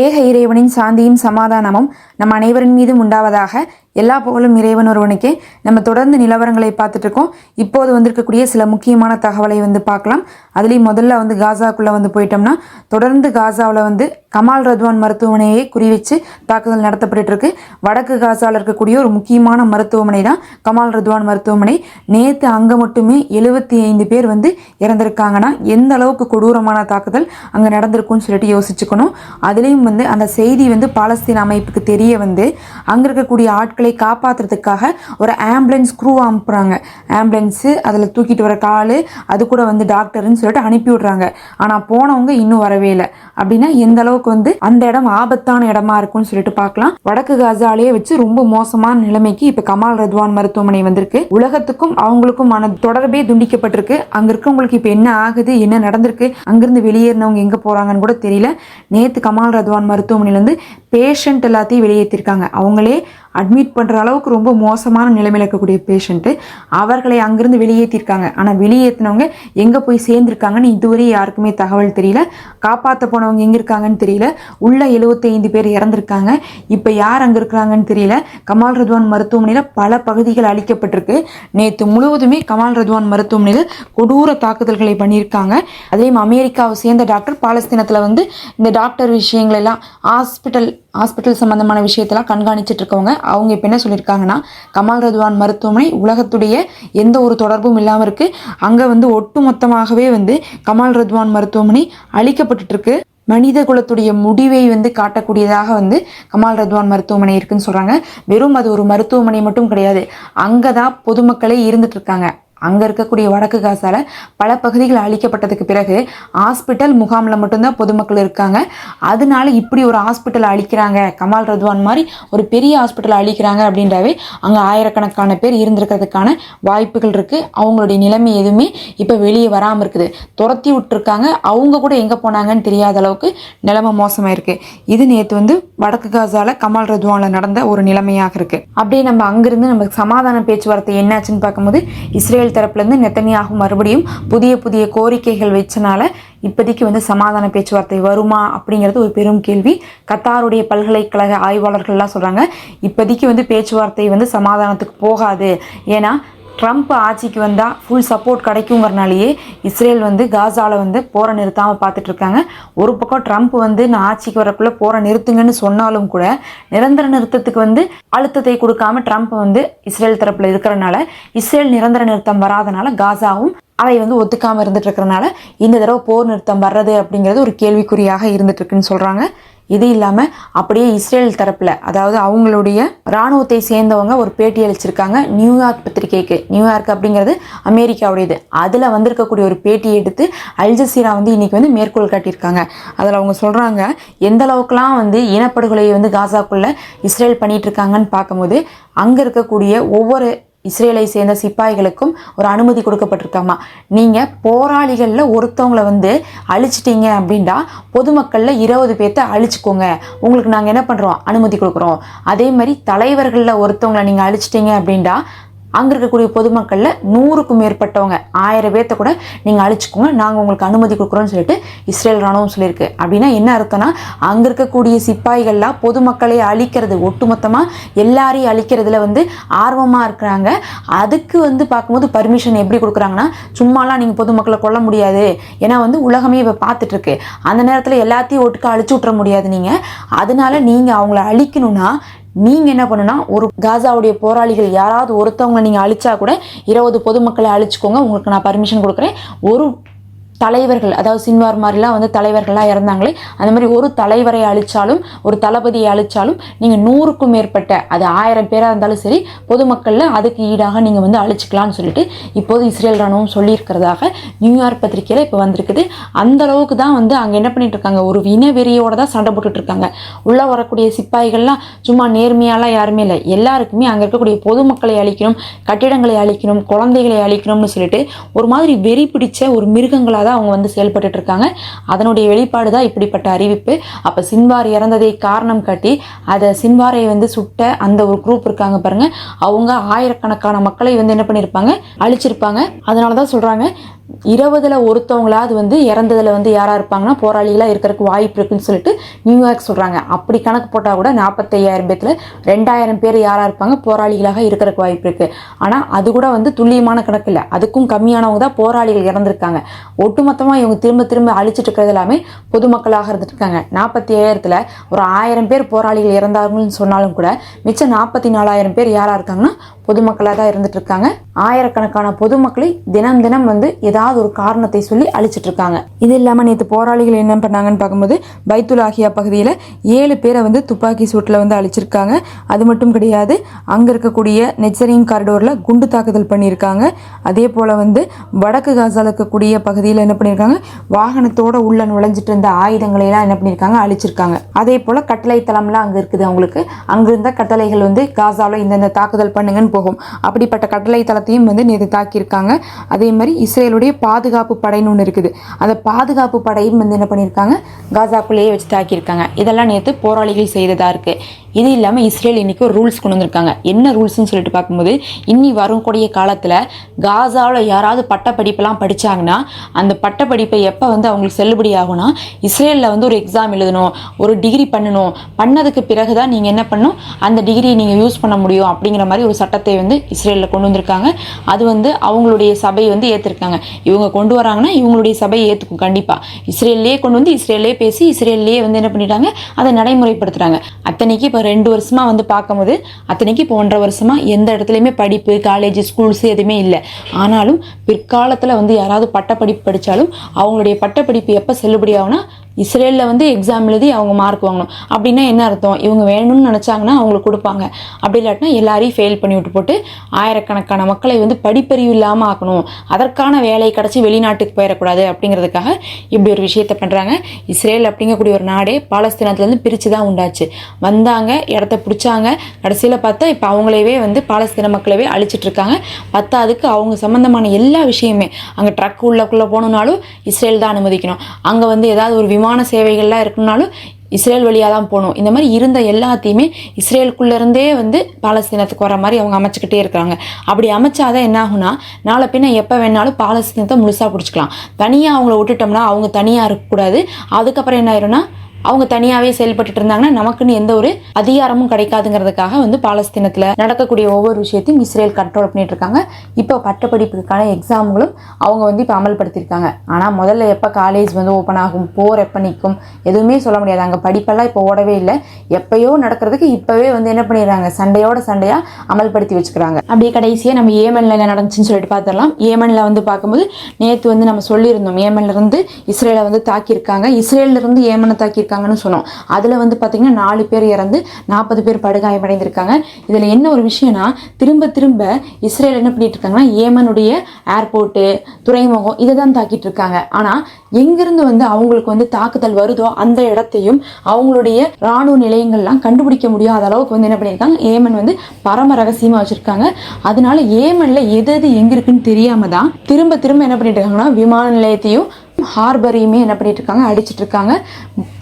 ஏக இறைவனின் சாந்தியும் சமாதானமும் நம் அனைவரின் மீதும் உண்டாவதாக எல்லா புகழும் இறைவன் ஒருவனுக்கே. நம்ம தொடர்ந்து நிலவரங்களை பார்த்துட்டு இருக்கோம் இப்போது வந்திருக்கக்கூடிய சில முக்கியமான தகவலை வந்து பார்க்கலாம். அதுலேயும் முதல்ல வந்து காசாக்குள்ளே வந்து போயிட்டோம்னா தொடர்ந்து காசாவில் வந்து கமால் ரத்வான் மருத்துவமனையை குறி வச்சு தாக்குதல் நடத்தப்பட்டு இருக்கு வடக்கு காசாவில் இருக்கக்கூடிய ஒரு முக்கியமான மருத்துவமனை தான் கமால் ரத்வான் மருத்துவமனை. நேற்று அங்கே மட்டுமே எழுபத்தி ஐந்து பேர் வந்து இறந்திருக்காங்கன்னா எந்த அளவுக்கு கொடூரமான தாக்குதல் அங்கே நடந்திருக்கும்னு சொல்லிட்டு யோசிச்சுக்கணும். அதுலேயும் வந்து அந்த செய்தி வந்து பாலஸ்தீன் அமைப்புக்கு தெரிய வந்து அங்கே இருக்கக்கூடிய ஆட்களை காப்பாற்றுறதுக்காக ஒரு ஆம்புலன்ஸ் குரூ அனுப்புகிறாங்க ஆம்புலன்ஸு அதில் தூக்கிட்டு வர கால் அது கூட வந்து டாக்டர்னு சொல்லிட்டு அனுப்பி விட்றாங்க ஆனால் போனவங்க இன்னும் வரவே இல்லை. அப்படின்னா எந்த அளவுக்கு வந்து அந்த இடம் ஆபத்தான இடமா இருக்கும்னு சொல்லிட்டு பார்க்கலாம். வடக்கு காசாலேயே வச்சு ரொம்ப மோசமான நிலைமைக்கு இப்போ கமால் ரத்வான் மருத்துவமனை வந்திருக்கு. உலகத்துக்கும் அவங்களுக்குமான தொடர்பே துண்டிக்கப்பட்டிருக்கு. அங்க இருக்கவங்களுக்கு இப்போ என்ன ஆகுது என்ன நடந்திருக்கு அங்கிருந்து வெளியேறினவங்க எங்க போறாங்கன்னு கூட தெரியல. நேத்து கமால் ரத்வான் மருத்துவமனையிலேருந்து பேஷண்ட் எல்லாத்தையும் வெளியேற்றிருக்காங்க அவங்களே அட்மிட் பண்ணுற அளவுக்கு ரொம்ப மோசமான நிலைமையில் இருக்கக்கூடிய பேஷண்ட்டு அவர்களை அங்கேருந்து வெளியேற்றிருக்காங்க ஆனால் வெளியேற்றினவங்க எங்கே போய் சேர்ந்துருக்காங்கன்னு இதுவரை யாருக்குமே தகவல் தெரியல. காப்பாற்ற போனவங்க எங்கே இருக்காங்கன்னு தெரியல. உள்ள 75 பேர் இறந்துருக்காங்க. இப்போ யார் அங்கே இருக்கிறாங்கன்னு தெரியல. கமால் ரத்வான் மருத்துவமனையில் பல பகுதிகள் அளிக்கப்பட்டிருக்கு நேற்று முழுவதுமே கமால் ரத்வான் மருத்துவமனையில் கொடூர தாக்குதல்களை பண்ணியிருக்காங்க. அதே அமெரிக்காவை சேர்ந்த டாக்டர் பாலஸ்தீனத்தில் வந்து இந்த டாக்டர் விஷயங்கள் எல்லாம் ஹாஸ்பிட்டல் ஹாஸ்பிட்டல் சம்மந்தமான விஷயத்தெல்லாம் கண்காணிச்சிட்டு இருக்கவங்க அவங்க இப்போ என்ன சொல்லியிருக்காங்கன்னா கமால் ரத்வான் மருத்துவமனை உலகத்துடைய எந்த ஒரு தொடர்பும் இல்லாமல் இருக்கு. அங்கே வந்து ஒட்டுமொத்தமாகவே வந்து கமால் ரத்வான் மருத்துவமனை அழிக்கப்பட்டுட்டுருக்கு மனித குலத்துடைய முடிவை வந்து காட்டக்கூடியதாக வந்து கமால் ரத்வான் மருத்துவமனை இருக்குன்னு சொல்றாங்க. வெறும் அது ஒரு மருத்துவமனை மட்டும் கிடையாது. அங்கே தான் பொதுமக்களே இருந்துட்டு இருக்காங்க அங்கே இருக்கக்கூடிய வடக்கு காசால பல பகுதிகள் அழிக்கப்பட்டதுக்கு பிறகு ஹாஸ்பிட்டல் முகாமில் மட்டும்தான் பொதுமக்கள் இருக்காங்க. அதனால இப்படி ஒரு ஹாஸ்பிட்டல் அழிக்கிறாங்க. கமால் ரத்வான் மாதிரி ஒரு பெரிய ஹாஸ்பிட்டல் அழிக்கிறாங்க அப்படின்றாவே அங்கே ஆயிரக்கணக்கான பேர் இருந்திருக்கிறதுக்கான வாய்ப்புகள் இருக்குது அவங்களுடைய நிலைமை எதுவுமே இப்போ வெளியே வராமல் இருக்குது. துரத்தி விட்டுருக்காங்க. அவங்க கூட எங்கே போனாங்கன்னு தெரியாத அளவுக்கு நிலைமை மோசமாக இருக்குது இது நேற்று வந்து வடக்கு காசால கமால் ரத்வானில் நடந்த ஒரு நிலைமையாக இருக்குது அப்படியே நம்ம அங்கேருந்து நம்ம சமாதான பேச்சுவார்த்தை என்னாச்சுன்னு பார்க்கும்போது இஸ்ரேல் தரப்புலேருந்து நெத்தனியாகும் மறுபடியும் புதிய புதிய கோரிக்கைகள் வச்சனால இப்போதைக்கு வந்து சமாதான பேச்சுவார்த்தை வருமா அப்படிங்கிறது ஒரு பெரும் கேள்வி. கத்தாருடைய பல்கலைக்கழக ஆய்வாளர்கள்லாம் சொல்கிறாங்க இப்போதைக்கு வந்து பேச்சுவார்த்தை வந்து சமாதானத்துக்கு போகாது. ஏன்னா ட்ரம்ப் ஆட்சிக்கு வந்தால் ஃபுல் சப்போர்ட் கிடைக்குங்கிறனாலேயே இஸ்ரேல் வந்து காசாவில் வந்து போரை நிறுத்தாமல் பார்த்துட்ருக்காங்க ஒரு பக்கம் ட்ரம்ப் வந்து நான் ஆட்சிக்கு வரக்குள்ள போரை நிறுத்துங்கன்னு சொன்னாலும் கூட நிரந்தர நிறுத்தத்துக்கு வந்து அழுத்தத்தை கொடுக்காம ட்ரம்ப் வந்து இஸ்ரேல் தரப்பில் இருக்கிறனால இஸ்ரேல் நிரந்தர நிறுத்தம் வராதனால காசாவும் அதை வந்து ஒத்துக்காமல் இருந்துட்டு இருக்கிறனால இந்த தடவை போர் நிறுத்தம் வர்றது அப்படிங்கிறது ஒரு கேள்விக்குறியாக இருந்துட்டு இருக்குன்னு சொல்கிறாங்க இது இல்லாமல் அப்படியே இஸ்ரேல் தரப்பில் அதாவது அவங்களுடைய இராணுவத்தை சேர்ந்தவங்க ஒரு பேட்டி அளிச்சிருக்காங்க நியூயார்க் பத்திரிகைக்கு. நியூயார்க் அப்படிங்கிறது அமெரிக்காவுடையது. அதில் வந்திருக்கக்கூடிய ஒரு பேட்டியை எடுத்து அல்ஜசீரா வந்து இன்னைக்கு வந்து மேற்கோள் காட்டியிருக்காங்க. அதில் அவங்க சொல்கிறாங்க எந்த அளவுக்குலாம் வந்து இனப்படுகொலையை வந்து காசாக்குள்ளே இஸ்ரேல் பண்ணிகிட்டு இருக்காங்கன்னு பார்க்கும்போது அங்கே இருக்கக்கூடிய ஒவ்வொரு இஸ்ரேலை சேர்ந்த சிப்பாய்களுக்கும் ஒரு அனுமதி கொடுக்கப்பட்டிருக்காமா? நீங்கள் போராளிகளில் ஒருத்தவங்களை வந்து அழிச்சிட்டீங்க அப்படின்னா பொதுமக்களில் இருபது பேர்த்த அழிச்சிக்கோங்க. உங்களுக்கு நாங்கள் என்ன பண்ணுறோம் அனுமதி கொடுக்குறோம். அதே மாதிரி தலைவர்களில் ஒருத்தவங்களை நீங்கள் அழிச்சிட்டீங்க அப்படின்னா அங்கே இருக்கக்கூடிய பொதுமக்களில் நூறுக்கும் மேற்பட்டவங்க ஆயிரம் பேர்த்த கூட நீங்கள் அழிச்சுக்கோங்க. நாங்கள் உங்களுக்கு அனுமதி கொடுக்குறோம்னு சொல்லிட்டு இஸ்ரேல் ராணுவம் சொல்லியிருக்கு. அப்படின்னா என்ன அர்த்தம்னா அங்கே இருக்கக்கூடிய சிப்பாய்கள்லாம் பொதுமக்களை அழிக்கிறது ஒட்டுமொத்தமாக எல்லாரையும் அழிக்கிறதுல வந்து ஆர்வமாக இருக்கிறாங்க. அதுக்கு வந்து பார்க்கும்போது பர்மிஷன் எப்படி கொடுக்குறாங்கன்னா சும்மாலாம் நீங்கள் பொதுமக்களை கொல்ல முடியாது. ஏன்னா வந்து உலகமே இப்போ பார்த்துட்டு இருக்கு அந்த நேரத்தில் எல்லாத்தையும் ஒட்டுக்க அழிச்சு விட்ற முடியாது நீங்கள் அதனால நீங்கள் அவங்கள அழிக்கணும்னா நீங்க என்ன பண்ணுனா ஒரு காசாவுடைய போராளிகள் யாராவது ஒருத்தவங்களை நீங்க அழிச்சா கூட இருபது பொதுமக்களை அழிச்சுக்கோங்க உங்களுக்கு நான் பர்மிஷன் கொடுக்குறேன். ஒரு தலைவர்கள் அதாவது சின்வார் மாதிரிலாம் வந்து தலைவர்களாக இறந்தாங்களே அந்த மாதிரி ஒரு தலைவரை அழிச்சாலும் ஒரு தளபதியை அழிச்சாலும் நீங்கள் நூறுக்கும் மேற்பட்ட அது ஆயிரம் பேராக இருந்தாலும் சரி பொதுமக்களில் அதுக்கு ஈடாக நீங்கள் வந்து அழிச்சிக்கலாம்னு சொல்லிட்டு இப்போது இஸ்ரேல் ராணுவம் சொல்லியிருக்கிறதாக நியூயார்க் பத்திரிகையில் இப்போ வந்திருக்குது. அந்த அளவுக்கு தான் வந்து அங்கே என்ன பண்ணிட்டு இருக்காங்க? ஒரு இனவெறியோட தான் சண்டை போட்டுட்டு இருக்காங்க. உள்ளே வரக்கூடிய சிப்பாய்கள்லாம் சும்மா நேர்மையாலாம் யாருமே இல்லை. எல்லாருக்குமே அங்கே இருக்கக்கூடிய பொதுமக்களை அழிக்கணும் கட்டிடங்களை அழிக்கணும் குழந்தைகளை அழிக்கணும்னு சொல்லிட்டு ஒரு மாதிரி வெறி பிடிச்ச ஒரு மிருகங்களாக தான் தான் அவங்க வந்து செயல்பட்டு இருக்காங்க. அதனுடைய வெளிப்பாடு தான் இப்படிப்பட்ட அறிவிப்பு. அப்போ சின்வார் இறந்ததை காரணம் காட்டி அதை சின்வாரை வந்து சுட்ட அந்த ஒரு குரூப் இருக்காங்க பாருங்க. அவங்க ஆயிரக்கணக்கான மக்களை வந்து என்ன பண்ணியிருப்பாங்க அழிச்சிருப்பாங்க. அதனால தான் சொல்கிறாங்க இருபதுல ஒருத்தவங்களாவது வந்து இறந்ததுல வந்து யாரா இருப்பாங்கன்னா போராளிகளா இருக்கிறதுக்கு வாய்ப்பு இருக்குன்னு சொல்லிட்டு நியூயார்க் சொல்றாங்க. அப்படி கணக்கு போட்டா கூட நாற்பத்தையாயிரம் பேத்துல ரெண்டாயிரம் பேர் யாரா இருப்பாங்க? போராளிகளாக இருக்கிறதுக்கு வாய்ப்பு இருக்கு. ஆனா அது கூட வந்து துல்லியமான கணக்கு இல்லை. அதுக்கும் கம்மியானவங்க தான் போராளிகள் இறந்திருக்காங்க. ஒட்டுமொத்தமாக இவங்க திரும்ப திரும்ப அழிச்சிட்டு இருக்கிறது எல்லாமே பொதுமக்களாக இருந்துட்டு இருக்காங்க நாற்பத்தி ஏழாயிரத்தில் ஒரு ஆயிரம் பேர் போராளிகள் இறந்தாங்கன்னு சொன்னாலும் கூட மிச்சம் நாற்பத்தி நாலாயிரம் பேர் யாராக இருக்காங்கன்னா பொதுமக்களாக தான் இருந்துட்டு இருக்காங்க ஆயிரக்கணக்கான பொதுமக்களை தினம் தினம் வந்து ஏதாவது ஒரு காரணத்தை சொல்லி அழிச்சிட்டு இருக்காங்க இது இல்லாமல் நேற்று போராளிகள் என்ன பண்ணாங்கன்னு பார்க்கும்போது பைத்துல் ஆகியா பகுதியில் ஏழு பேரை வந்து துப்பாக்கி சூட்டில் வந்து அழிச்சிருக்காங்க. அது மட்டும் கிடையாது அங்கே இருக்கக்கூடிய நெச்சரிங் காரிடோரில் குண்டு தாக்குதல் பண்ணியிருக்காங்க. அதே போல் வந்து வடக்கு காசால் இருக்கக்கூடிய பகுதியில் என்ன பண்ணியிருக்காங்க வாகனத்தோட உள்ள நுழைஞ்சிட்டு இருந்த ஆயுதங்களை எல்லாம் என்ன பண்ணியிருக்காங்க அழிச்சிருக்காங்க. அதே போல் கட்டளை தளம்லாம் அங்கே இருக்குது அவங்களுக்கு. அங்கிருந்த கட்டளைகள் வந்து காசால இந்தந்த தாக்குதல் பண்ணுங்கன்னு போகும். அப்படிப்பட்ட கட்டளை தளத்தையும் வந்து நேற்று தாக்கியிருக்காங்க. அதே மாதிரி இஸ்ரேலுடைய பாதுகாப்பு படைன்னு ஒன்று இருக்குது. அந்த பாதுகாப்பு படையும் வந்து என்ன பண்ணியிருக்காங்க காசாக்குள்ளேயே வச்சு தாக்கியிருக்காங்க. இதெல்லாம் நேற்று போராளிகள் செய்ததாக இருக்குது இது இல்லாமல் இஸ்ரேல் இன்னைக்கு ஒரு ரூல்ஸ் கொண்டு வந்திருக்காங்க. என்ன ரூல்ஸ்னு சொல்லிட்டு பார்க்கும்போது இன்னி வரக்கூடிய காலத்தில் காசாவில் யாராவது பட்ட படிப்பெல்லாம் படிச்சாங்கன்னா அந்த பட்டப்படிப்பை எப்போ வந்து அவங்களுக்கு செல்லுபடி ஆகும்னா இஸ்ரேலில் வந்து ஒரு எக்ஸாம் எழுதணும் ஒரு டிகிரி பண்ணணும். பண்ணதுக்கு பிறகு தான் நீங்கள் என்ன பண்ணணும்? அந்த டிகிரியை நீங்கள் யூஸ் பண்ண முடியும் அப்படிங்கிற மாதிரி ஒரு சட்டத்தை வந்து இஸ்ரேலில் கொண்டு வந்திருக்காங்க. அது வந்து அவங்களுடைய சபை வந்து ஏற்றிருக்காங்க இவங்க கொண்டு வராங்கன்னா இவங்களுடைய சபை ஏற்றுக்கும் கண்டிப்பாக இஸ்ரேல்லே கொண்டு வந்து இஸ்ரேல்லே பேசி இஸ்ரேல்லே வந்து என்ன பண்ணிட்டாங்க? அதை நடைமுறைப்படுத்துகிறாங்க அத்தனைக்கு இப்போ ரெண்டு வருஷமாக வந்து பார்க்கும்போது அத்தனைக்கு இப்போ ஒன்றரை வருஷமாக எந்த இடத்துலையுமே படிப்பு காலேஜ் ஸ்கூல்ஸ் எதுவுமே இல்லை. ஆனாலும் பிற்காலத்தில் வந்து யாராவது பட்டப்படிப்பு படித்தாலும் அவங்களுடைய பட்டப்படிப்பு எப்போ செல்லுபடி ஆகும்னா இஸ்ரேலில் வந்து எக்ஸாம் எழுதி அவங்க மார்க் வாங்கணும். அப்படின்னா என்ன அர்த்தம்? இவங்க வேணும்னு நினச்சாங்கன்னா அவங்களுக்கு கொடுப்பாங்க. அப்படி இல்லாட்டினா எல்லாரையும் ஃபெயில் பண்ணி விட்டு போட்டு ஆயிரக்கணக்கான மக்களை வந்து படிப்பறிவு இல்லாமல் ஆக்கணும். அதற்கான வேலை கிடச்சி வெளிநாட்டுக்கு போயிடக்கூடாது அப்படிங்கிறதுக்காக இப்படி ஒரு விஷயத்தை பண்ணுறாங்க இஸ்ரேல் அப்படிங்கக்கூடிய ஒரு நாடே பாலஸ்தீனத்துலேருந்து பிரித்து தான் உண்டாச்சு. வந்தாங்க இடத்த பிடிச்சாங்க. கடைசியில் பார்த்தா இப்போ அவங்களவே வந்து பாலஸ்தீன மக்களவே அழிச்சிட்ருக்காங்க பத்தாதுக்கு அவங்க சம்மந்தமான எல்லா விஷயமே அங்கே ட்ரக் உள்ளக்குள்ளே போகணுன்னாலும் இஸ்ரேல் தான் அனுமதிக்கணும். அங்கே வந்து ஏதாவது ஒரு விமான சேவைகள்லாம் இருக்குனாலும் இஸ்ரேல் வழியாக தான் போகணும். இந்த மாதிரி இருந்த எல்லாத்தையுமே இஸ்ரேலுக்குள்ளேருந்தே வந்து பாலஸ்தீனத்துக்கு வர மாதிரி அவங்க அமைச்சிக்கிட்டே இருக்காங்க. அப்படி அமைச்சாதான் என்ன நாளை பின்ன எப்போ வேணாலும் பாலஸ்தீனத்தை முழுசாக பிடிச்சிக்கலாம். தனியாக அவங்கள விட்டுட்டோம்னா அவங்க தனியாக இருக்கக்கூடாது. அதுக்கப்புறம் என்ன ஆயிரும்னா அவங்க தனியாகவே செயல்பட்டுட்டு இருந்தாங்கன்னா நமக்குன்னு எந்த ஒரு அதிகாரமும் கிடைக்காதுங்கிறதுக்காக வந்து பாலஸ்தீனத்தில் நடக்கக்கூடிய ஒவ்வொரு விஷயத்தையும் இஸ்ரேல் கண்ட்ரோல் பண்ணிட்டு இருக்காங்க. இப்போ பட்டப்படிப்புக்கான எக்ஸாம்களும் அவங்க வந்து இப்போ அமல்படுத்தியிருக்காங்க. ஆனால் முதல்ல எப்போ காலேஜ் வந்து ஓப்பன் ஆகும் போர் எப்போ நிற்கும் எதுவுமே சொல்ல முடியாது. அங்கே படிப்பெல்லாம் இப்போ ஓடவே இல்லை. எப்பயோ நடக்கிறதுக்கு இப்போவே வந்து என்ன பண்ணிடுறாங்க? சண்டையோட சண்டையாக அமல்படுத்தி வச்சுக்கிறாங்க. அப்படியே கடைசியாக நம்ம ஏமனில் என்ன நடந்துச்சுன்னு சொல்லிட்டு பார்த்துடலாம் ஏமனில் வந்து பார்க்கும்போது நேற்று வந்து நம்ம சொல்லியிருந்தோம். ஏமன்ல இருந்து இஸ்ரேலை வந்து தாக்கியிருக்காங்க. இஸ்ரேல்ல இருந்து ஏமனை இருக்காங்கன்னு சொன்னோம். அதில் வந்து பார்த்தீங்கன்னா நாலு பேர் இறந்து நாற்பது பேர் படுகாயமடைந்திருக்காங்க. இதில் என்ன ஒரு விஷயம்னா திரும்ப திரும்ப இஸ்ரேல் என்ன பண்ணிட்டு இருக்காங்கன்னா ஏமனுடைய ஏர்போர்ட்டு துறைமுகம் இதை தான் தாக்கிட்டு இருக்காங்க. ஆனால் எங்கிருந்து வந்து அவங்களுக்கு வந்து தாக்குதல் வருதோ அந்த இடத்தையும் அவங்களுடைய ராணுவ நிலையங்கள்லாம் கண்டுபிடிக்க முடியாத அளவுக்கு வந்து என்ன பண்ணியிருக்காங்க ஏமன் வந்து பரம ரகசியமாக வச்சுருக்காங்க. அதனால ஏமனில் எது எது எங்கே இருக்குன்னு தெரியாம தான் திரும்ப திரும்ப என்ன பண்ணிட்டு இருக்காங்கன்னா விமான நிலையத்தையும் ஹார்பரையுமே என்ன பண்ணிட்டு இருக்காங்க அடிச்சிட்டு இருக்காங்க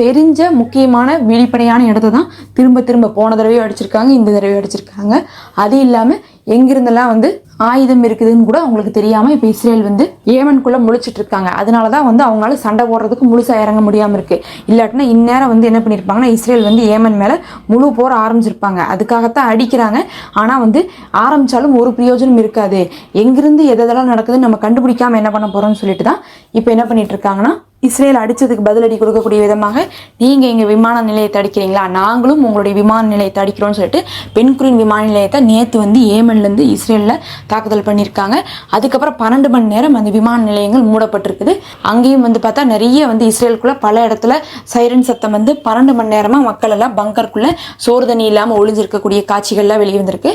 தெரிஞ்ச முக்கியமான வெளிப்படையான இடத்த தான் திரும்ப திரும்ப போன தடவையும் அடிச்சிருக்காங்க இந்த தடவையும் அடிச்சிருக்காங்க. அது இல்லாமல் எங்கிருந்தெல்லாம் வந்து ஆயுதம் இருக்குதுன்னு கூட அவங்களுக்கு தெரியாமல் இப்போ இஸ்ரேல் வந்து ஏமனுக்குள்ளே முழிச்சிட்டு இருக்காங்க அதனால தான் வந்து அவங்களால சண்டை போடுறதுக்கு முழுசாக இறங்க முடியாமல் இருக்குது இல்லாட்டினா இந்நேரம் வந்து என்ன பண்ணியிருப்பாங்கன்னா இஸ்ரேல் வந்து ஏமன் மேலே முழு போர் ஆரம்பிச்சிருப்பாங்க. அதுக்காகத்தான் அடிக்கிறாங்க. ஆனால் வந்து ஆரம்பித்தாலும் ஒரு பிரயோஜனம் இருக்காது. எங்கிருந்து எதெல்லாம் நடக்குதுன்னு நம்ம கண்டுபிடிக்காமல் என்ன பண்ண போகிறோம்னு சொல்லிட்டு தான் இப்போ என்ன பண்ணிட்டு இருக்காங்கன்னா இஸ்ரேல் அடித்ததுக்கு பதிலடி கொடுக்கக்கூடிய விதமாக நீங்கள் எங்கள் விமான நிலையத்தை அடிக்கிறீங்களா? நாங்களும் உங்களுடைய விமான நிலையத்தை அடிக்கிறோம்னு சொல்லிட்டு பென்குரின் விமான நிலையத்தை நேற்று வந்து ஏமன்லேருந்து இஸ்ரேலில் தாக்குதல் பண்ணியிருக்காங்க. அதுக்கப்புறம் பன்னெண்டு மணி நேரம் அந்த விமான நிலையங்கள் மூடப்பட்டிருக்குது. அங்கேயும் வந்து பார்த்தா நிறைய வந்து இஸ்ரேலுக்குள்ளே பல இடத்துல சைரன் சத்தம் வந்து பன்னெண்டு மணி நேரமாக மக்கள் எல்லாம் பங்கருக்குள்ளே சோறு தண்ணி இல்லாமல் ஒளிஞ்சிருக்கக்கூடிய காட்சிகள்லாம் வெளியே வந்திருக்கு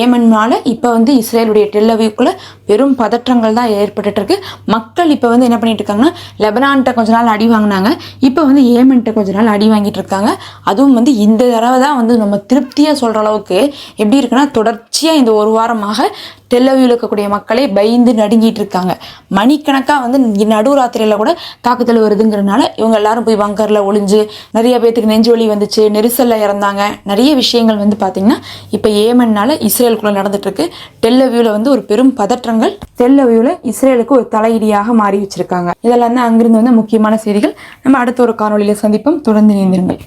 ஏமன்னால் இப்போ வந்து இஸ்ரேலுடைய டெல்லவியூக்குள்ள பெரும் பதற்றங்கள் தான் ஏற்பட்டுருக்கு மக்கள் இப்போ வந்து என்ன பண்ணிட்டு இருக்காங்கன்னா லெபனான் லெபனான்கிட்ட கொஞ்ச நாள் அடி வாங்கினாங்க. இப்போ வந்து ஏமன்ட்ட கொஞ்ச நாள் அடி வாங்கிட்டு இருக்காங்க. அதுவும் வந்து இந்த தடவை தான் வந்து நம்ம திருப்தியாக சொல்கிற அளவுக்கு எப்படி இருக்குன்னா தொடர்ச்சியாக இந்த ஒரு வாரமாக டெல்லவியூவில் இருக்கக்கூடிய மக்களே பயந்து நடுங்கிட்டு இருக்காங்க. மணிக்கணக்காக வந்து நடுராத்திரியில் கூட தாக்குதல் வருதுங்கிறனால இவங்க எல்லாரும் போய் பங்கரில் ஒளிஞ்சு நிறைய பேத்துக்கு நெஞ்சு வலி வந்துச்சு நெரிசலில் இறந்தாங்க. நிறைய விஷயங்கள் வந்து பார்த்திங்கன்னா இப்போ ஏமன்னால இஸ்ரேலுக்குள்ளே நடந்துட்டு டெல்லவியூவில் வந்து ஒரு பெரும் பதற்றங்கள். டெல்லவியூவில் இஸ்ரேலுக்கு ஒரு தலையிடியாக மாறி வச்சிருக்காங்க. இதெல்லாம் தான் அங்கிருந்து வந்து முக்கியமான செய்திகள். நம்ம அடுத்த ஒரு காணொலியில் சந்திப்போம். தொடர்ந்து நீந்திருங்கள்